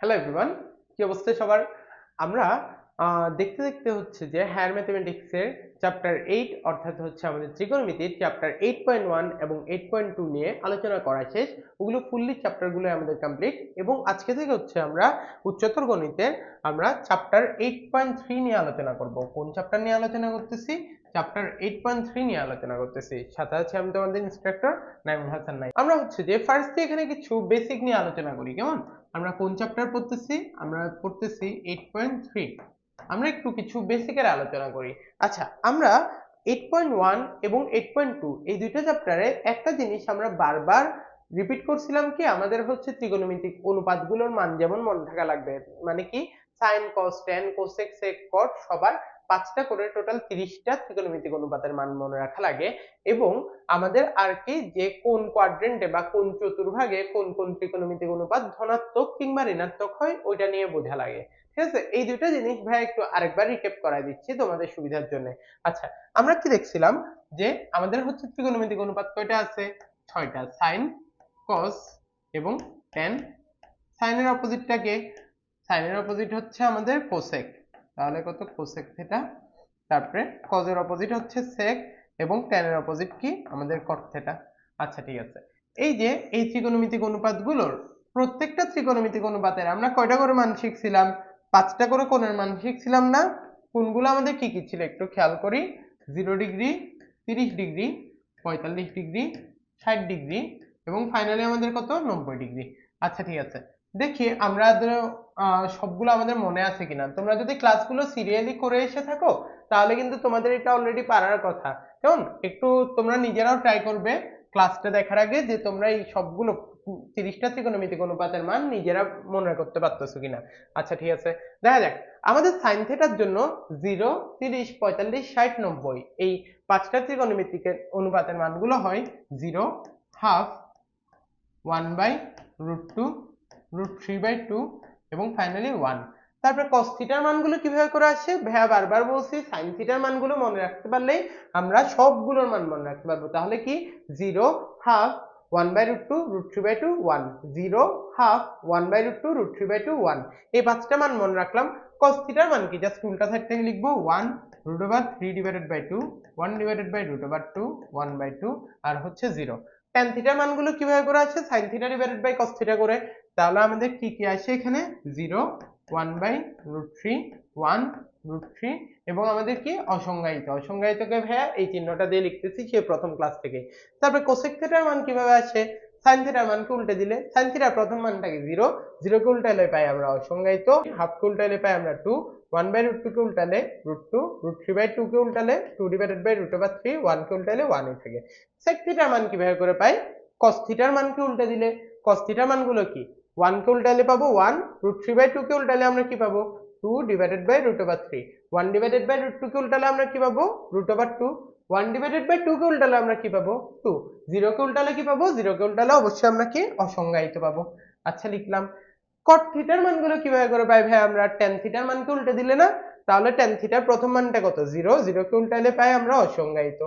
Hello everyone কি অবস্থা সবার? আমরা দেখতে দেখতে হচ্ছে যে হায়ার ম্যাথমেটিক্সের চ্যাপ্টার এইট অর্থাৎ হচ্ছে আমাদের ত্রিকোণমিতির চ্যাপ্টার এইট পয়েন্ট ওয়ান এবং এইট পয়েন্ট টু নিয়ে আলোচনা করা শেষ। ওগুলো ফুললি চ্যাপ্টারগুলো আমাদের কমপ্লিট এবং আজকে থেকে হচ্ছে আমরা উচ্চতর গণিতের আমরা চ্যাপ্টার এইট পয়েন্ট থ্রি নিয়ে আলোচনা করব। কোন চ্যাপ্টার নিয়ে আলোচনা করতেছি? চ্যাপ্টার এইট পয়েন্ট থ্রি নিয়ে আলোচনা করতেছি। সাথে আছে আমি তোমাদের ইনস্ট্রাক্টর নাইমুল হাসান নাই আমরা হচ্ছে যে ফার্স্টে এখানে কিছু বেসিক নিয়ে আলোচনা করি, কেমন? আমরা কোন চ্যাপ্টার পড়তেছি? আমরা পড়তেছি এইট পয়েন্ট থ্রি আমরা একটু কিছু বেসিকের আলোচনা করি। আচ্ছা আমরা এইট পয়েন্ট ওয়ান এবং এইট পয়েন্ট টু এই দুইটা চ্যাপ্টারে একটা জিনিস আমরা বারবার রিপিট করছিলাম কি? আমাদের হচ্ছে ত্রিকোণমিতিক অনুপাতগুলোর মান যেমন মনে থাকা লাগবে মানে কি? Sine cos tan cosec sec cot সবার পাঁচটা করে টোটাল তিরিশটা ত্রিকোণমিতিক অনুপাতের মান মনে রাখা লাগে এবং আমাদের আর কি যে কোন কোয়াড্রেন্টে বা কোন চতুর্ভাগে কোন কোন ত্রিকোণমিতিক অনুপাত ধনাত্মক কিংবা ঋণাত্মক হয়, ওইটা নিয়ে বোঝা লাগে। ঠিক আছে? এই দুটো জিনিস ভাই একটু আরেকবার রিকেপ করাই দিচ্ছি তোমাদের সুবিধার জন্য। আচ্ছা আমরা কি দেখছিলাম? যে আমাদের হচ্ছে ত্রিকোণমিতিক অনুপাত কয়টা আছে? ছয়টা। সাইন কস এবং টেন সাইনের অপোজিটটাকে সাইনের অপোজিট হচ্ছে আমাদের কোসেক তাহলে কত? কোসেক থিটা তারপরে কজের অপোজিট হচ্ছে সেক এবং ট্যানের অপোজিট কি? আমাদের কট থিটা আচ্ছা ঠিক আছে। এই যে এই ত্রিকোণমিতিক অনুপাতগুলোর প্রত্যেকটা ত্রিকোণমিতিক অনুপাতের আমরা কয়টা করে মান শিখছিলাম? পাঁচটা করে কোণের মান শিখছিলাম না। কোনগুলো আমাদের কি কি ছিল? একটু খেয়াল করি। জিরো ডিগ্রি তিরিশ ডিগ্রি পঁয়তাল্লিশ ডিগ্রি ষাট ডিগ্রি এবং ফাইনালি আমাদের কত? নব্বই ডিগ্রি আচ্ছা ঠিক আছে। দেখি আমরা সবগুলো আমাদের মনে আছে কিনা। তোমরা যদি ক্লাসগুলো সিরিয়ালি করে এসে থাকো, তাহলে কিন্তু তোমাদের এটা অলরেডি পারার কথা। কেমন? একটু তোমরা নিজেরাও ট্রাই করবে ক্লাসটা দেখার আগে যে তোমরা এই সবগুলো তিরিশটা ত্রিকোণমিতিক অনুপাতের মান নিজেরা মনে করতে পারতেছো কিনা। আচ্ছা ঠিক আছে। দেখা যাক। আমাদের সাইন থেটার জন্য জিরো তিরিশ, পঁয়তাল্লিশ, ষাট, নব্বই এই পাঁচটা ত্রিকোণমিতিক অনুপাতের মানগুলো হয় zero half one by root two root three by two এবং ফাইনালি ওয়ান তারপরে cos থিটার মানগুলো কীভাবে করে আসে? ভাইয়া বারবার বলছি, sin থিটার মানগুলো মনে রাখতে পারলেই আমরা সবগুলোর মান মনে রাখতে পারব। তাহলে কি? Zero half one by root two root three by two one zero half one by root two root three by two one এই পাঁচটা মান মনে রাখলাম। cos থিটার মান কি? জাস্ট উল্টা সাইড থেকে লিখব one root over three divided by two one divided by root over two one by two আর হচ্ছে জিরো tan থিটার মানগুলো কীভাবে করে আসে? sin theta divided by cos theta করে। তাহলে আমাদের কি কি আসে এখানে? Zero one by root three one root three এবং আমাদের কি? অসংজ্ঞায়িত। অসংজ্ঞায়িতকে ভাইয়া এই চিহ্নটা দিয়ে লিখতেছি সে প্রথম ক্লাস থেকে। তারপরে কোসেক থিটার মান কীভাবে আসে? সাইন থিটার মানকে উল্টে দিলে সাইন থিটার প্রথম মানটাকে জিরো জিরোকে উল্টালে পাই আমরা অসংজ্ঞায়িত হাফকে উল্টালে পাই আমরা টু ওয়ান বাই রুট টুকে উল্টালে root two root three by টুকে উল্টালে two divided by root over three ওয়ানকে উল্টালে ওয়ানই থাকে। সেক থিটার মান কীভাবে করে পাই? কস থিটার মানকে উল্টে দিলে। কস থিটার মানগুলো কি? ওয়ানকে উল্টালে পাবো ওয়ান রুট থ্রি বাই টুকে উল্টালে আমরা কি পাবো? Two divided by root over three one divided by root টুকে উল্টালে আমরা কি পাবো? Root over two one divided by টুকে উল্টালে আমরা কি পাবো? টু জিরোকে উল্টালে কি পাবো? জিরোকে উল্টালে অবশ্যই আমরা কি? অসংজ্ঞায়িত পাবো। আচ্ছা লিখলাম। কট থিটার মানগুলো কীভাবে করে পাই ভাই, আমরা টেন থিটার মানকে উল্টে দিলে না? তাহলে টেন থিটার প্রথম মানটা কত? জিরো জিরোকে উল্টালে পাই আমরা অসংজ্ঞায়িত।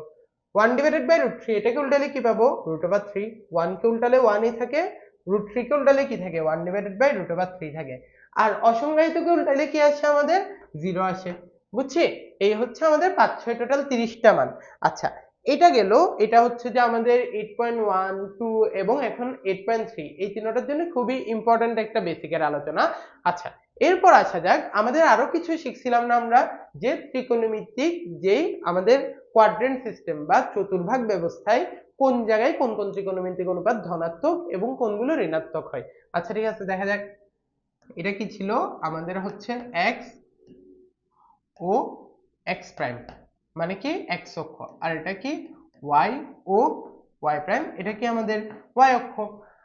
One divided by root three এটাকে উল্টালে কি পাবো? রুট ওভার থ্রি ওয়ানকে উল্টালে ওয়ানই থাকে। রুট থ্রি কে উল্টালে কি থাকে? One divided by root over three থাকে। আর অসংজ্ঞায়িতকে উল্টালে কি আসে আমাদের? জিরো আসে। বুঝছি? এই হচ্ছে আমাদের পাঁচ ছয় টোটাল তিরিশটা মান। আচ্ছা এটা গেল, এটা হচ্ছে যে আমাদের এইট পয়েন্ট ওয়ান টু এবং এখন এইট পয়েন্ট থ্রি এই তিনটার জন্য খুবই ইম্পর্ট্যান্ট একটা বেসিকের আলোচনা। আচ্ছা এরপর আসা যাক, আমাদের আরও কিছু শিখছিলাম না আমরা, যে ত্রিকোণমিতিক যেই আমাদের কোয়াড্রেন্ট সিস্টেম বা চতুর্ভাগ ব্যবস্থায় কোন জায়গায় কোন কোন ত্রিকোণমিতিক অনুপাত ধনাত্মক এবং কোনগুলো ঋণাত্মক হয়? আচ্ছা ঠিক আছে, দেখা যাক। এটা কি ছিল? আমাদের হচ্ছে এক্স ও এক্স প্রাইম মানে কি? এক্স অক্ষ। আর এটা কি? ওয়াই ও ওয়াই প্রাইম এটা কি আমাদের ওয়াই অক্ষ?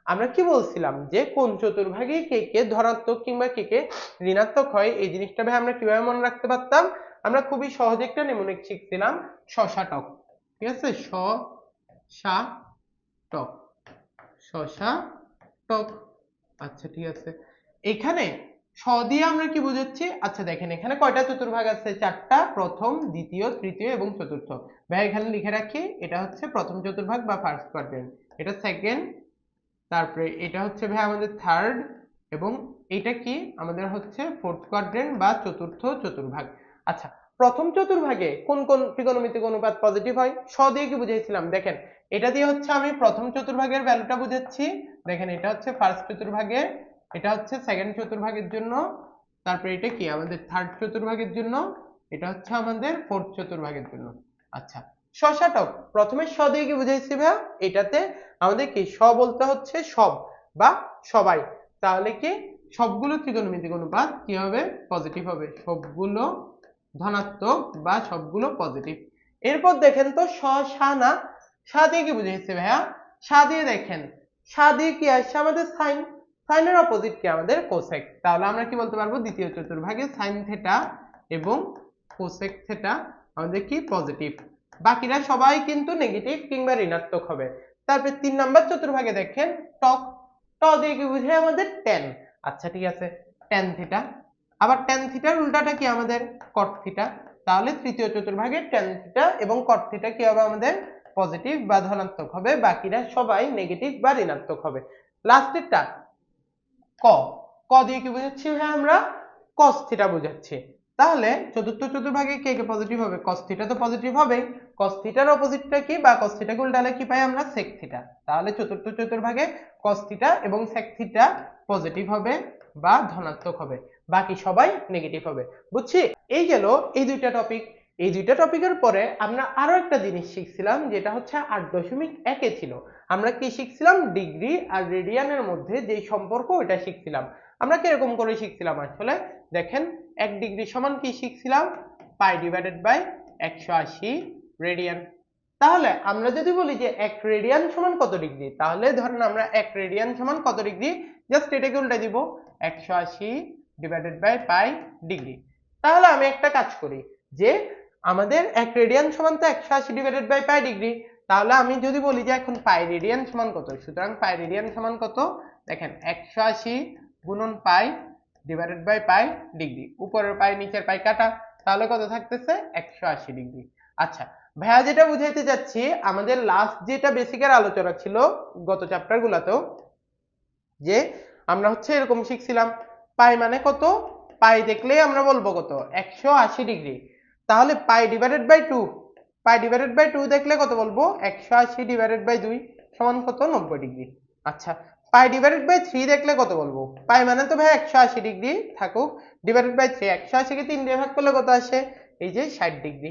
আমরা কি বলছিলাম যে কোন চতুর্ভাগে কে কে ধনাত্মক কিংবা কে কে ঋণাত্মক হয়, এই জিনিসটা ভাই আমরা কীভাবে মনে রাখতে পারতাম? আমরা খুবই সহজ একটা নেমনিক শিখছিলাম শশা টক ঠিক আছে? শ সা টক। শশা, টক। আচ্ছা ঠিক আছে। এখানে স দিয়ে আমরা কি বুঝাচ্ছি? আচ্ছা দেখেন, এখানে কয়টা চতুর্ভাগ আছে? চারটা, প্রথম, দ্বিতীয়, তৃতীয় এবং চতুর্থ। ভাই, এখানে লিখে রাখি, এটা হচ্ছে প্রথম চতুর্ভাগ বা ফার্স্ট কোয়াড্রেন্ট এটা সেকেন্ড তারপরে এটা হচ্ছে ভাই আমাদের থার্ড এবং এটা কি? আমাদের হচ্ছে ফোর্থ কোয়াড্রেন্ট বা চতুর্থ চতুর্ভাগ। আচ্ছা প্রথম চতুর্ভাগে কোন কোন ত্রিকোণমিতিক অনুপাত পজিটিভ হয়? স দিয়ে কি বুঝিয়েছিলাম দেখেন এটা দিয়ে হচ্ছে আমি প্রথম চতুর্ভাগের ভ্যালুটা বুঝাচ্ছি। দেখেন, এটা হচ্ছে ফার্স্ট চতুর্ভাগের এটা হচ্ছে সেকেন্ড চতুর্ভাগের জন্য, তারপরে এটা কি? আমাদের থার্ড চতুর্ভাগের জন্য, এটা হচ্ছে আমাদের ফোর্থ চতুর্ভাগের জন্য। আচ্ছা শশাটক প্রথমে স দিয়ে কি বুঝাইছি ভাইয়া? এটাতে আমাদের কি স বলতে হচ্ছে সব বা সবাই। তাহলে কি সবগুলো ত্রিকোণমিতিক অনুপাত কি হবে? পজিটিভ হবে। সবগুলো ধনাত্মক বা সবগুলো পজিটিভ এরপর দেখেন তো স, সা না সা দিয়ে কি বুঝাইছে ভাইয়া? সা দিয়ে দেখেন। সা দিয়ে কি আসছে? আমাদের সাইন, সাইনের অপোজিট কি? আমাদের কোসেক তাহলে আমরা কি বলতে পারব? দ্বিতীয় চতুর্ভাগে সাইন থেটা এবং কোসেক থেটা আমাদের কি? পজিটিভ বাকিরা সবাই কিন্তু নেগেটিভ কিংবা ঋণাত্মক হবে। তারপরে তিন নাম্বার চতুর্ভাগে দেখেন, টক, ট দিয়ে কি বুঝে আমাদের? টেন আচ্ছা ঠিক আছে। টেন থিটা আবার টেন থিটার উল্টাটা কি আমাদের? কট থিটা তাহলে তৃতীয় চতুর্ভাগে টেন থিটা এবং কট থিটা কি হবে আমাদের? পজিটিভ বা ধনাত্মক হবে, বাকিরা সবাই নেগেটিভ বা ঋণাত্মক হবে। লাস্টেরটা ক। ক দিয়ে কি বুঝাচ্ছি ভাই আমরা? cos থিটা বুঝাচ্ছি। তাহলে চতুর্থ চতুর্ভাগে কে কে পজিটিভ হবে? cos তো পজিটিভ হবে cos থিটার অপোজিটটা কি বা cos থিটাকে উল্টালে কি পাই আমরা? sec তাহলে চতুর্থ চতুর্ভাগে cos এবং sec পজিটিভ হবে বা ধনাত্মক হবে। বাকি সবাই নেগেটিভ হবে। বুঝছি? এই গেল এই দুইটা টপিক এই দুইটা টপিকের পরে আমরা আরও একটা জিনিস শিখছিলাম, যেটা হচ্ছে আট দশমিক একে ছিল। আমরা কি শিখছিলাম? ডিগ্রি আর রেডিয়ানের মধ্যে যে সম্পর্ক ওটা শিখছিলাম। আমরা কীরকম করে শিখছিলাম আসলে? দেখেন, এক ডিগ্রি সমান কি শিখছিলাম? পাই ডিভাইডেড বাই একশো আশি রেডিয়ান। তাহলে আমরা যদি বলি যে এক রেডিয়ান সমান কত ডিগ্রি? তাহলে ধরেন আমরা এক রেডিয়ান সমান কত ডিগ্রি? জাস্ট এটাকে উল্টে দিব, একশো আশি ডিভাইডেড বাই পাই ডিগ্রি। তাহলে আমি একটা কাজ করি, যে আমাদের এক রেডিয়ান সমান তো একশো আশি ডিভাইডেড বাই পাই ডিগ্রি তাহলে আমি যদি বলি যে এখন পাই রেডিয়ান সমান কত? সুতরাং পাই রেডিয়ান সমান কত? দেখেন, একশো আশি গুণন pi divided by pi degree উপরের পাই নিচের পাই কাটা, তাহলে কত থাকতেছে? একশো আশি ডিগ্রি আচ্ছা ভাইয়া যেটা বুঝাইতে যাচ্ছি আমাদের লাস্ট যেটা বেসিকের আলোচনা ছিল গত চ্যাপ্টার গুলাতেও, যে আমরা হচ্ছে এরকম শিখছিলাম পাই মানে কত? পাই দেখলেই আমরা বলব কত? একশো আশি ডিগ্রি তাহলে pi divided by two pi divided by two দেখলে কত বলব একশো আশি ডিভাইডেড বাই দুই সমান কত নব্বই ডিগ্রি আচ্ছা পাই ডিভাইডেড বাই থ্রি দেখলে কত বলব পাই মানে তো ভাই একশো আশি ডিগ্রি থাকুক ডিভাইডেড বাই থ্রি একশো আশিকে তিন দিয়ে ভাগ করলে কত আসে এই যে ষাট degree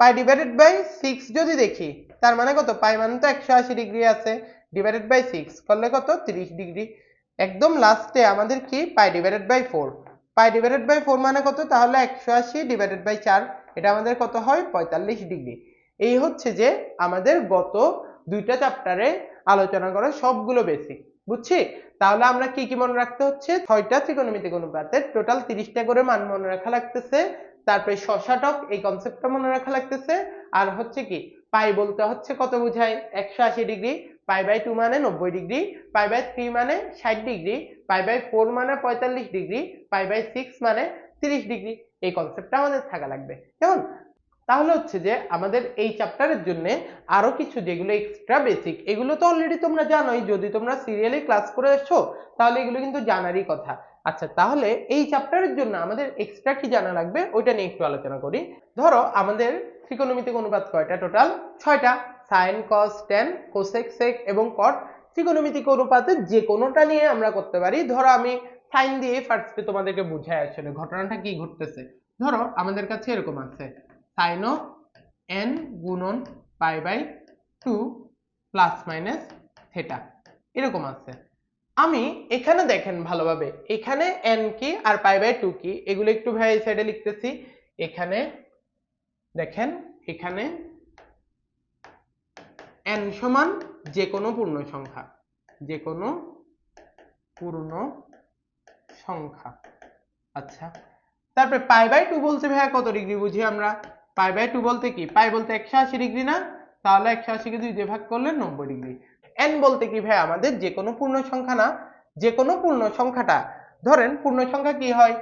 pi divided by six যদি দেখি তার মানে কত পাই মানে তো একশো আশি ডিগ্রি আছে ডিভাইডেড বাই সিক্স করলে কত তিরিশ ডিগ্রি একদম লাস্টে আমাদের কি pi divided by four pi divided by four মানে কত তাহলে একশো আশি ডিভাইডেড বাই চার এটা আমাদের কত হয়? পঁয়তাল্লিশ ডিগ্রি। এই হচ্ছে যে আমাদের গত দুইটা চ্যাপ্টারে আলোচনা করা সবগুলো বেসিক বুঝছি? তাহলে আমরা কি কি মনে রাখতে হচ্ছে? ছয়টা ত্রিকোণমিতিক অনুপাতের টোটাল তিরিশটা করে মান মনে রাখা লাগতেছে, তারপরে শশাটক এই কনসেপ্টটা মনে রাখা লাগতেছে, আর হচ্ছে কি, পাই বলতে হচ্ছে কত বোঝায়? একশো আশি ডিগ্রি, পাই বাই টু মানে নব্বই ডিগ্রি, পাই বাই থ্রি মানে ষাট ডিগ্রি, পাই বাই ফোর মানে পঁয়তাল্লিশ ডিগ্রি, পাই বাই সিক্স মানে তিরিশ ডিগ্রি। এই কনসেপ্টটা আমাদের থাকা লাগবে। কেমন? তাহলে হচ্ছে যে আমাদের এই চ্যাপ্টারের জন্য আরও কিছু যেগুলো এক্সট্রা বেসিক এগুলো তো অলরেডি তোমরা জানোই। যদি তোমরা সিরিয়ালি ক্লাস করে এসছো তাহলে এগুলো কিন্তু জানারই কথা। আচ্ছা তাহলে এই চ্যাপ্টারের জন্য আমাদের এক্সট্রা কি জানা লাগবে? ওইটা নিয়ে একটু আলোচনা করি। ধরো, আমাদের ত্রিকোণমিতিক অনুপাত কয়টা? টোটাল ছয়টা। Sine cos tan cosec sec এবং কট ত্রিকোণমিতিক অনুপাতের যে কোনোটা নিয়ে আমরা করতে পারি। ধরো, আমি সাইন দিয়ে ফার্স্টে তোমাদেরকে বুঝাই আসলে ঘটনাটা কি ঘটতেছে। ধরো আমাদের কাছে এরকম আছে। সাইন অফ এন গুণন pi by two plus minus theta এরকম আছে। আমি এখানে দেখেন ভালোভাবে, এখানে এন কি আর পাই বাই টু কি? এগুলো একটু ভাই এই সাইডে লিখতেছি। এখানে দেখেন, এখানে এন সমান যে কোনো পূর্ণ সংখ্যা যে কোনো পূর্ণ সংখ্যা। আচ্ছা তারপরে পাই বাই টু বলতে ভাইয়া কত ডিগ্রি বুঝি আমরা? পাই বাই টু বলতে কি? পাই বলতে একশো আশি ডিগ্রি না? তাহলে একশো আশিকে দুই দিয়ে ভাগ করলে নব্বই ডিগ্রি। এন বলতে কি ভাই আমাদের যে কোনো পূর্ণ সংখ্যা না, যে কোনো পূর্ণ সংখ্যাটা, ধরেন পূর্ণ সংখ্যা কি হয়?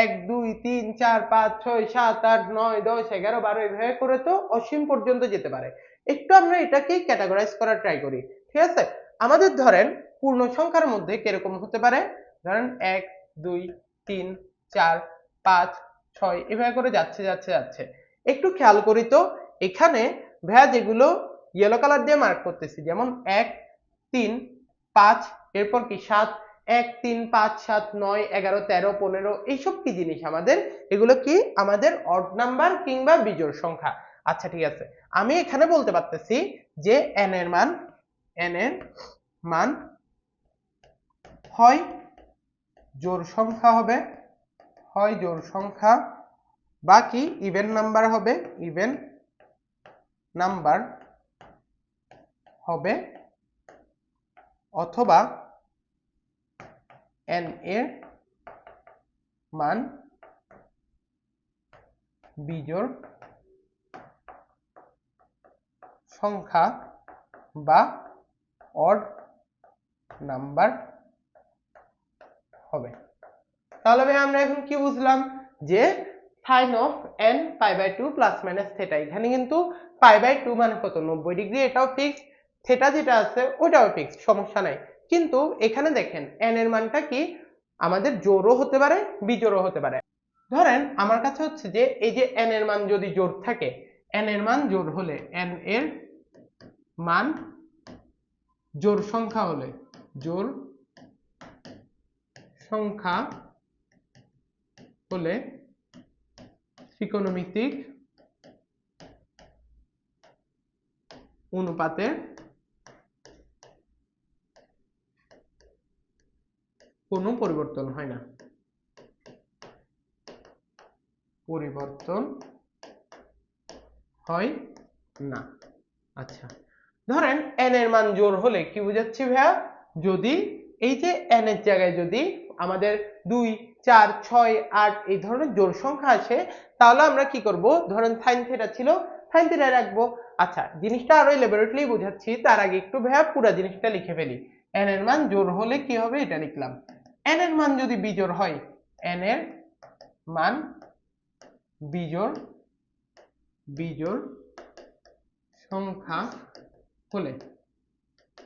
এক, দুই, তিন, চার, পাঁচ, ছয়, সাত, আট, নয়, দশ, এগারো, বারো এভাবে করে তো অসীম পর্যন্ত যেতে পারে। একটু আমরা এটাকে ক্যাটাগরাইজ করার ট্রাই করি। ঠিক আছে? আমাদের ধরেন পূর্ণ সংখ্যার মধ্যে কীরকম হতে পারে? ধরেন এক দুই, তিন, চার, পাঁচ, ছয়, এভাবে করে যাচ্ছে যাচ্ছে যাচ্ছে। একটু খেয়াল করি তো, এখানে ভাইয়া যেগুলো ইয়েলো কালার দিয়ে মার্ক করতেছি। যেমন এক, তিন, পাঁচ, এরপর কি সাত, এক, তিন, পাঁচ, সাত, নয়, এগারো, তেরো, পনেরো, এইসব কি জিনিস আমাদের? এগুলো কি আমাদের অড নাম্বার কিংবা বিজোড় সংখ্যা? আচ্ছা ঠিক আছে। আমি এখানে বলতে পারতেছি যে এন এর মান এন এর মান হয় জোড় সংখ্যা হবে। হয় জোড় সংখ্যা। বাকি ইভেন নাম্বার হবে। ইভেন নাম্বার হবে। অথবা এন এর মান বিজোড় সংখ্যা বা অড নাম্বার হবে। তাহলে ভাই আমরা এখন কি বুঝলাম? যে sine of n pi by two plus minus theta এখানে কিন্তু পাই বাই টু মানে কত? নব্বই ডিগ্রি এটাও ফিক্স থেটা যেটা আছে, ওটাও ফিক্স সমস্যা নাই। কিন্তু এখানে দেখেন এন এর মানটা কি? আমাদের জোরও হতে পারে বিজোরও হতে পারে। ধরেন, আমার কাছে হচ্ছে যে এই যে এন এর মান যদি জোর থাকে এন এর মান জোর হলে এন এর মান জোর সংখ্যা হলে, জোর সংখ্যা হলে ত্রিকোণমিতিক অনুপাতের কোনো পরিবর্তন হয় না। পরিবর্তন হয় না। আচ্ছা ধরেন n এর মান জোর হলে কি বুঝাচ্ছি ভাইয়া? যদি, এই যে n এর জায়গায় যদি আমাদের দুই, চার, ছয়, আট এই ধরনের জোর সংখ্যা আসে তাহলে আমরা কি করব? ধরেন সাইন থিটা ছিল সাইন থিটা রাখব। আচ্ছা জিনিসটা আরও ল্যাবরেটরি বুঝাচ্ছি, তার আগে একটু ভাইয়া পুরো জিনিসটা লিখে ফেলি। n এর মান জোর হলে কি হবে? এটা লিখলাম। এন এর মান যদি বিজোড় হয়, n এর মান বিজোড় বিজোড় সংখ্যা হলে।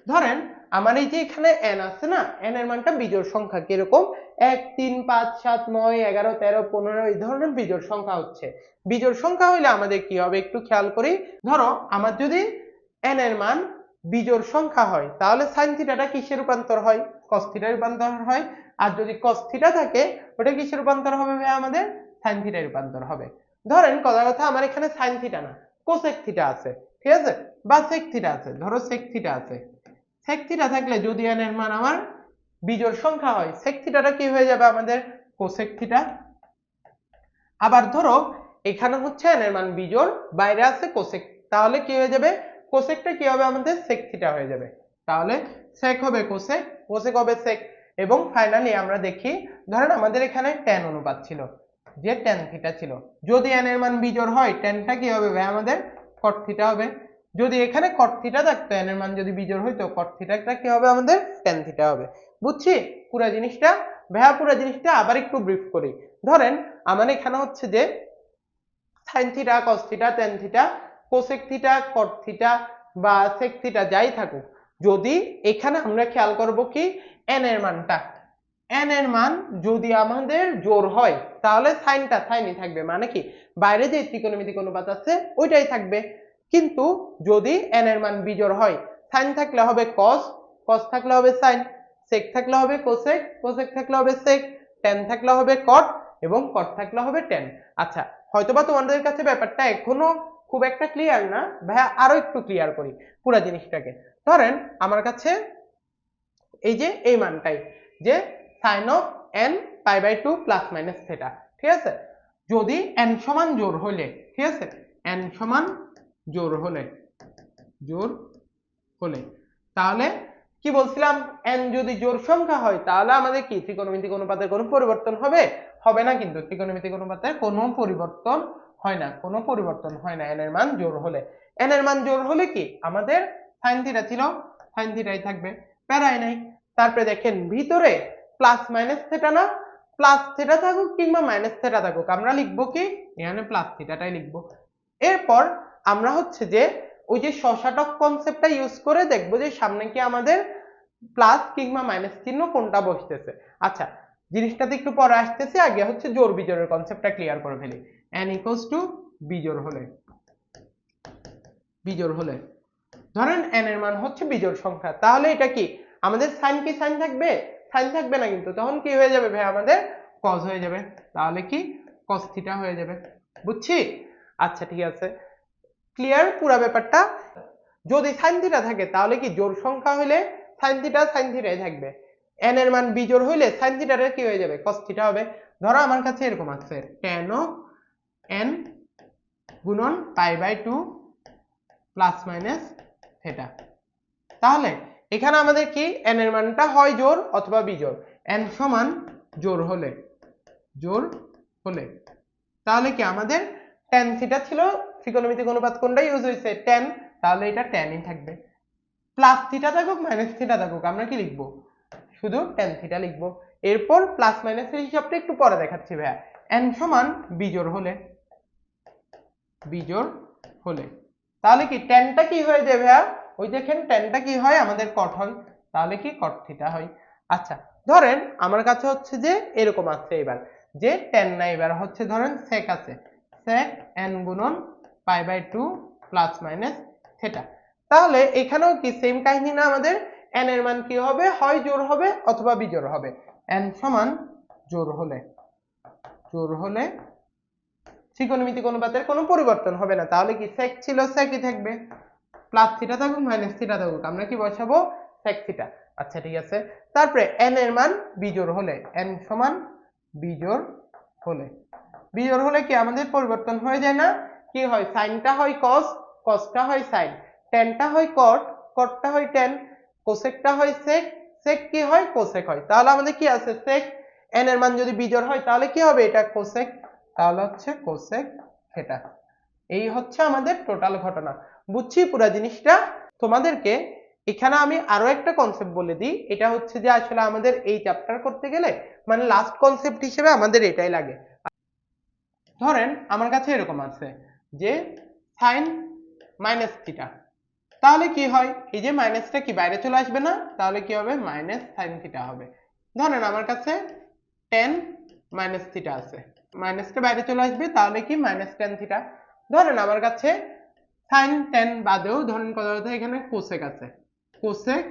ধরেন আমার এই যে এখানে n আছে না, n এর মানটা বিজোড় সংখ্যা। কীরকম? এক, তিন, পাঁচ, সাত, নয়, এগারো, তেরো, পনেরো, এই ধরনের বিজোড় সংখ্যা হচ্ছে। বিজোড় সংখ্যা হইলে আমাদের কি হবে? একটু খেয়াল করি। ধরো, আমার যদি n এর মান বিজোড় সংখ্যা হয়, তাহলে সাইন থিটাটা কিসে রূপান্তর হয়? cos রূপান্তর হয়। আর যদি cos থিটা থাকে, ওটা কিসে রূপান্তর হবে ভাই আমাদের? সাইন থিটায় রূপান্তর হবে। ধরেন, কথা কথা, আমার এখানে সাইন থিটা না। কোসেক থিটা আছে, ঠিক আছে? বা সেক থিটা আছে, ধরো সেক থিটা আছে। সেক থাকলে যদি n এর মান আমার বিজোড় সংখ্যা হয় সেক থিটাটা কি হয়ে যাবে আমাদের? কোসেক আবার ধরো, এখানে হচ্ছে n এর মান বিজোড়, বাইরে আছে কোসেক তাহলে কি হয়ে যাবে? কোসেকটা কি হবে আমাদের? সেক হয়ে যাবে। তাহলে সেক হবে কোসেক কোসেক হবে সেক এবং ফাইনালি আমরা দেখি, ধরেন আমাদের এখানে tan অনুপাত ছিল, যে tan থিটা ছিল। যদি n এর মান বিজোড় হয় tanটা কি হবে ভাই আমাদের? cot থিটা হবে। যদি এখানে cot থিটা থাকতো এন এর মান যদি বিজোড় হইতো, cot থিটাটা কি হবে? আমাদের tan থিটা হবে। বুঝছি? পুরো জিনিসটা ভাইয়া পুরো জিনিসটা আবার একটু ব্রিফ করি। ধরেন, আমার এখানে হচ্ছে যে sine theta cos theta tan theta cosec theta cot theta বা সেক থিটা যাই থাকুক, যদি এখানে আমরা খেয়াল করব কি? এন এর মানটা। এন এর মান যদি আমাদের জোর হয়, তাহলে সাইনটা সাইনই থাকবে। মানে কি? বাইরে যে ত্রিকোণমিতিক অনুপাত আছে, ওইটাই থাকবে। কিন্তু যদি এন এর মান বিজোড় হয় সাইন থাকলে হবে কস কস থাকলে হবে সাইন সেক থাকলে হবে কোসেক কোসেক থাকলে হবে সেক টেন থাকলে হবে কট এবং কট থাকলে হবে টেন আচ্ছা হয়তোবা তোমাদের কাছে ব্যাপারটা এখনও খুব একটা ক্লিয়ার না, ভাইয়া আরও একটু ক্লিয়ার করি পুরো জিনিসটাকে। ধরেন আমার কাছে এই যে এই মানটাই, যে sine of n pi by two plus minus theta ঠিক আছে? যদি এন সমান জোর হলে ঠিক আছে? এন সমান জোর হলে জোর হলে। তাহলে কি বলছিলাম? এন যদি জোর সংখ্যা হয়, তাহলে আমাদের কি? ত্রিকোণমিতিক অনুপাতের কোনো পরিবর্তন হবে? হবে না কিন্তু। ত্রিকোণমিতিক অনুপাতের কোনো পরিবর্তন হয় না। কোনো পরিবর্তন হয় না। এন এর মান জোর হলে। এন এর মান জোর হলে কি? আমাদের সাইন থিটা ছিল। সাইন থিটাই থাকবে। প্যারাই নাই। তারপরে দেখেন, ভিতরে প্লাস মাইনাস থেটা না? প্লাস থেটা থাকুক কিংবা মাইনাস থেটা থাকুক। আমরা লিখব কি? এখানে প্লাস থিটাটাই লিখব। এরপর আমরা হচ্ছে যে ওই যে শশাটক কনসেপ্টটা ইউজ করে দেখব যে সামনে কি আমাদের প্লাস কিংবা মাইনাস চিহ্ন কোনটা বসতেছে। আচ্ছা জিনিসটাতে একটু পরে আসতেছে, আগে হচ্ছে জোর বিজোড়ের কনসেপ্টটা ক্লিয়ার করে ফেলি। n ইকুয়ালস টু বিজোড় হলে বিজোড় হলে, ধরেন n এর মান হচ্ছে বিজোর সংখ্যা, তাহলে এটা কি? আমাদের সাইন কি সাইন থাকবে? সাইন থাকবে না কিন্তু, তখন কি হয়ে যাবে ভাই আমাদের? cos হয়ে যাবে, তাহলে কি? cos থিটা হয়ে যাবে, বুঝছি? আচ্ছা ঠিক আছে। ক্লিয়ার পুরো ব্যাপারটা। যদি সাইন থিটা থাকে, তাহলে কি জোড় সংখ্যা হইলে সাইন থিটা সাইন থিটাই থাকবে। n এর মান বিজোড় হইলে সাইন থিটার কি হয়ে যাবে? cos থিটা হবে। ধরো আমার কাছে এরকম আছে, tan n গুণন pi by two plus minus theta তাহলে এখানে আমাদের কি? n এর মানটা হয় জোড় অথবা বিজোড়। n সমান জোড় হলে জোড় হলে। তাহলে কি আমাদের tan থিটা ছিল ত্রিকোণমিতিক অনুপাত কোনটা ইউজ হয়েছে? tan. তাহলে এটা tan ই থাকবে। প্লাস থিটা থাকুক মাইনাস থিটা থাকুক, আমরা কি লিখব? শুধু tan থিটা লিখব। এরপর প্লাস মাইনাসের হিসাবটা একটু পরে দেখাচ্ছি ভাইয়া। n সমান বিজোড় হলে। বিজোড় হলে। তাহলে কি ট্যানটা কি হয়ে যাবে ভাইয়া? ওই দেখেন ট্যানটা কি হয়? আমাদের কট হয়। তাহলে কি কট থিটা হয়? আচ্ছা ধরেন আমার কাছে হচ্ছে যে এরকম আছে এবার। যে ট্যান না এবার, হচ্ছে ধরেন সেক আছে। সেক এন গুণন pi by two plus minus theta. তাহলে এখানেও কি সেম কাহিনী না আমাদের? এন এর মান কি হবে? হয় জোর হবে অথবা বিজোড় হবে। এন সমান জোর হলে। জোর হলে ত্রিকোণমিতিক অনুপাতের কোনো পরিবর্তন হবে না। তাহলে কি sec ছিল? secই থাকবে। প্লাস থিটা থাকুক, মাইনাস থিটা থাকুক। আমরা কি বসাবো? sec theta. আচ্ছা ঠিক আছে। তারপরে n এর মান বিজোড় হলে। n সমান বিজোড় হলে। বিজোড় হলে কি আমাদের পরিবর্তন হয়ে যায় না? কি হয়? সাইনটা হয় cos cosটা হয় সাইন ট্যানটা হয় cot cotটা হয় ট্যান কোসেকটা হয় sec sec কি হয়? কোসেক হয়। তাহলে আমাদের কি আছে? sec n এর মান যদি বিজোড় হয়, তাহলে কি হবে? এটা কোসেক, তাহলে হচ্ছে কোসেক থিটা। এই হচ্ছে আমাদের টোটাল ঘটনা। বুঝছি পুরো জিনিসটা? তোমাদেরকে এখানে আমি আরও একটা কনসেপ্ট বলে দিই। এটা হচ্ছে যে আসলে আমাদের এই চ্যাপ্টার করতে গেলে মানে লাস্ট কনসেপ্ট হিসেবে আমাদের এটাই লাগে। ধরেন, আমার কাছে এরকম আছে। যে সাইন মাইনাস থিটা। তাহলে কি হয়? এই যে মাইনাসটা কি বাইরে চলে আসবে না? তাহলে কি হবে? মাইনাস সাইন থিটা হবে। ধরেন আমার কাছে টেন মাইনাস থিটা আছে। মাইনাসটা বাইরে চলে আসবে, তাহলে কি মাইনাস টেন থিটা? ধরেন আমার কাছে সাইন টেন বাদেও ধরেন কত কথা এখানে কোসেক আছে। কোসেক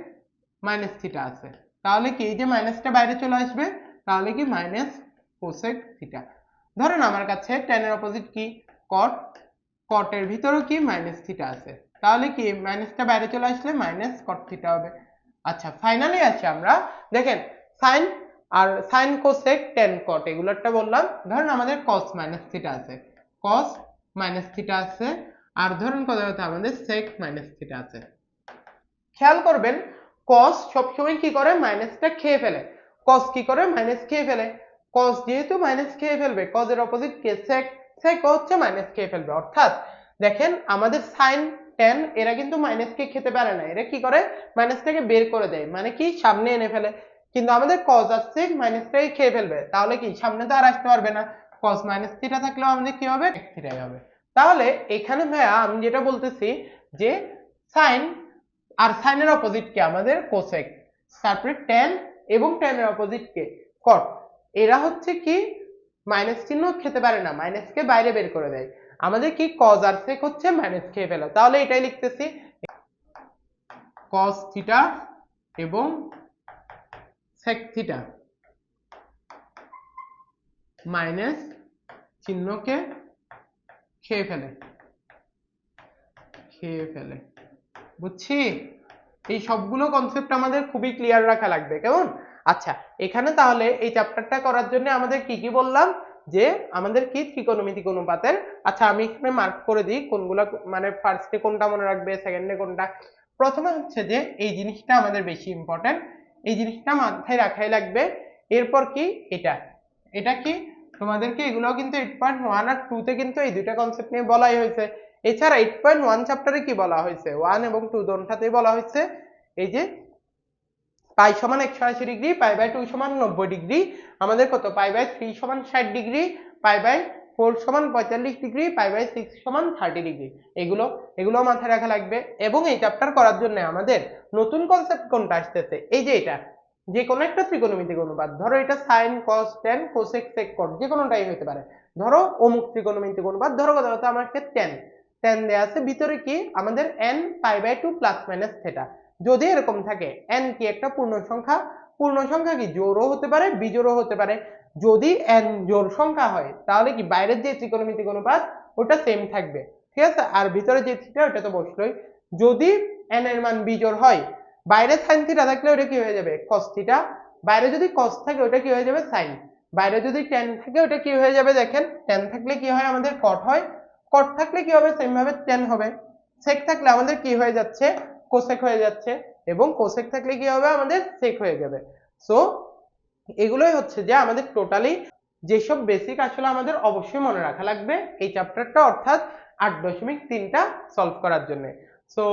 মাইনাস থিটা আছে। তাহলে কি এই যে মাইনাসটা বাইরে চলে আসবে, তাহলে কি মাইনাস কোসেক থিটা? ধরেন আমার কাছে টেনের অপোজিট কি? কট কটের ভিতরেও কি মাইনাস থিটা আছে? তাহলে কি মাইনাসটা বাইরে চলে আসলে মাইনাস কট থিটা হবে। আচ্ছা ফাইনালি আছে আমরা। দেখেন সাইন আর সাইন কোসেক টেন কট এগুলোরটা বললাম। ধরেন আমাদের কস মাইনাস থিটা আছে। কস মাইনাস থিটা আছে। আর ধরেন কথা কথা আমাদের সেক মাইনাস থিটা আছে। খেয়াল করবেন কস সবসময় কি করে? মাইনাসটা খেয়ে ফেলে। কস কি করে? মাইনাস খেয়ে ফেলে। কস যেহেতু মাইনাস খেয়ে ফেলবে কজের অপোজিট কে সেক সেক হচ্ছে মাইনাস খেয়ে ফেলবে। অর্থাৎ দেখেন আমাদের সাইন টেন এরা কিন্তু মাইনাসকে খেতে পারে না। এরা কি করে? মাইনাসটাকে বের করে দেয়। মানে কি? সামনে এনে ফেলে। কিন্তু আমাদের cos আর sec মাইনাসটাই খেয়ে ফেলবে। তাহলে কি? সামনে তো আর আসতে পারবে না। cos মাইনাস থিটা থাকলেও আমাদের কি হবে? থিটাই হবে। তাহলে এখানে ভাইয়া আমি যেটা বলতেছি যে সাইন আর সাইনের অপোজিট কে? আমাদের কোসেক তারপরে টেন এবং এর অপোজিট কে। cot এরা হচ্ছে কি? মাইনাস চিহ্ন খেতে পারে না মাইনাসকে বাইরে বের করে দেয়। আমাদের কি cos আর sec হচ্ছে মাইনাস খেয়ে ফেলো তাহলে এটাই লিখতেছি। cos থিটা এবং sec থিটা মাইনাস চিহ্নকে খেয়ে ফেলে। খেয়ে ফেলে। বুঝছি? এই সবগুলো কনসেপ্ট আমাদের খুবই ক্লিয়ার রাখা লাগবে। কেমন? আচ্ছা এখানে তাহলে এই চ্যাপ্টারটা করার জন্য আমাদের কি কি বললাম? যে আমাদের কি ত্রিকোণমিতিক অনুপাতের আচ্ছা আমি এখানে মার্ক করে দিই কোনগুলো মানে ফার্স্টে কোনটা মনে রাখবে সেকেন্ডে কোনটা। প্রথমে হচ্ছে যে এই জিনিসটা আমাদের বেশি ইম্পর্টেন্ট এই জিনিসটা মাথায় রাখাই লাগবে। এরপর কি? এটা। এটা কি? তোমাদেরকে এগুলো কিন্তু এইট পয়েন্ট ওয়ান আর টু তে কিন্তু এই দুইটা কনসেপ্ট নিয়ে বলাই হয়েছে। এছাড়া এইট পয়েন্ট ওয়ান চ্যাপ্টারে কি বলা হয়েছে? ওয়ান এবং টু দোনটাতেই বলা হয়েছে। এই যে পাই সমান একশো আশি ডিগ্রি, পাই বাই টু সমান নব্বই ডিগ্রি। আমাদের কত? পাই বাই থ্রি সমান ষাট ডিগ্রি, পাই বাই ফোর সমান পঁয়তাল্লিশ ডিগ্রি, পাই বাই সিক্স সমান থার্টি ডিগ্রি। এগুলো এগুলো মাথায় রাখা লাগবে। এবং এই চ্যাপ্টার করার জন্য আমাদের নতুন কনসেপ্ট কোনটা আসতেছে? এই যে এটা, যে কোনো একটা ত্রিকোণমিতিক অনুপাত। ধরো এটা sine cos tan cosec sec cot যে কোনোটাই হতে পারে। ধরো অমুক ত্রিকোণমিতিক অনুপাত, ধরো কথা কথা আমাকে টেন টেন দেওয়া আছে, ভিতরে কি? আমাদের n pi by two plus minus theta যদি এরকম থাকে এন কি একটা পূর্ণ সংখ্যা? পূর্ণ সংখ্যা কি জোরও হতে পারে, বিজোড়ও হতে পারে। যদি এন জোর সংখ্যা হয়, তাহলে কি বাইরের যে ত্রিকোণমিতিক অনুপাত, ওটা সেম থাকবে। ঠিক আছে? আর ভিতরে যে থিটা ওটা তো বসলোই। যদি এন এর মান বিজোড় হয় বাইরে সাইন থিটা থাকলে ওটা কি হয়ে যাবে? কস থিটা বাইরে যদি কস থাকে, ওটা কি হয়ে যাবে? সাইন বাইরে যদি টেন থাকে, ওটা কি হয়ে যাবে? দেখেন টেন থাকলে কি হয়? আমাদের কট হয়। কট থাকলে কি হবে? সেম ভাবে টেন হবে। সেক থাকলে আমাদের কি হয়ে যাচ্ছে? কোসেক হয়ে যাচ্ছে এবং কোসেক থাকলে কি হবে? আমাদের সেক হয়ে যাবে। সো এগুলোই হচ্ছে যে আমাদের টোটালি যেসব বেসিক আসলে আমাদের অবশ্যই মনে রাখা লাগবে এই চ্যাপ্টারটা অর্থাৎ আট দশমিক তিনটা সলভ করার জন্য। সো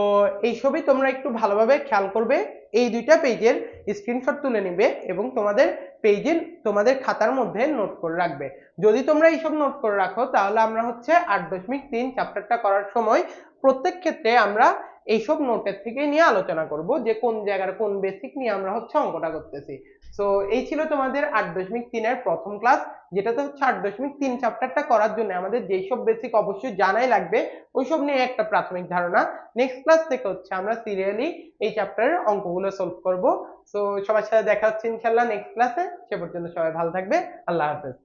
এইসবই তোমরা একটু ভালোভাবে খেয়াল করবে, এই দুইটা পেজের স্ক্রিনশট তুলে নিবে এবং তোমাদের পেজে তোমাদের খাতার মধ্যে নোট করে রাখবে। যদি তোমরা এইসব নোট করে রাখো, তাহলে আমরা হচ্ছে আট দশমিক তিন চ্যাপ্টারটা করার সময় প্রত্যেক ক্ষেত্রে আমরা এইসব নোটের থেকে নিয়ে আলোচনা করব যে কোন জায়গার কোন বেসিক নিয়ে আমরা হচ্ছে অঙ্কটা করতেছি। সো এই ছিল তোমাদের আট দশমিক তিনের প্রথম ক্লাস যেটাতে হচ্ছে আট দশমিক তিন চ্যাপ্টারটা করার জন্য আমাদের যেই সব বেসিক অবশ্যই জানাই লাগবে ওইসব নিয়ে একটা প্রাথমিক ধারণা। নেক্সট ক্লাস থেকে হচ্ছে আমরা সিরিয়ালি এই চ্যাপ্টারের অঙ্কগুলো সলভ করব। সো সবার সাথে দেখা হচ্ছে ইনশাল্লাহ নেক্সট ক্লাসে সে পর্যন্ত সবাই ভালো থাকবে। আল্লাহ হাফেজ।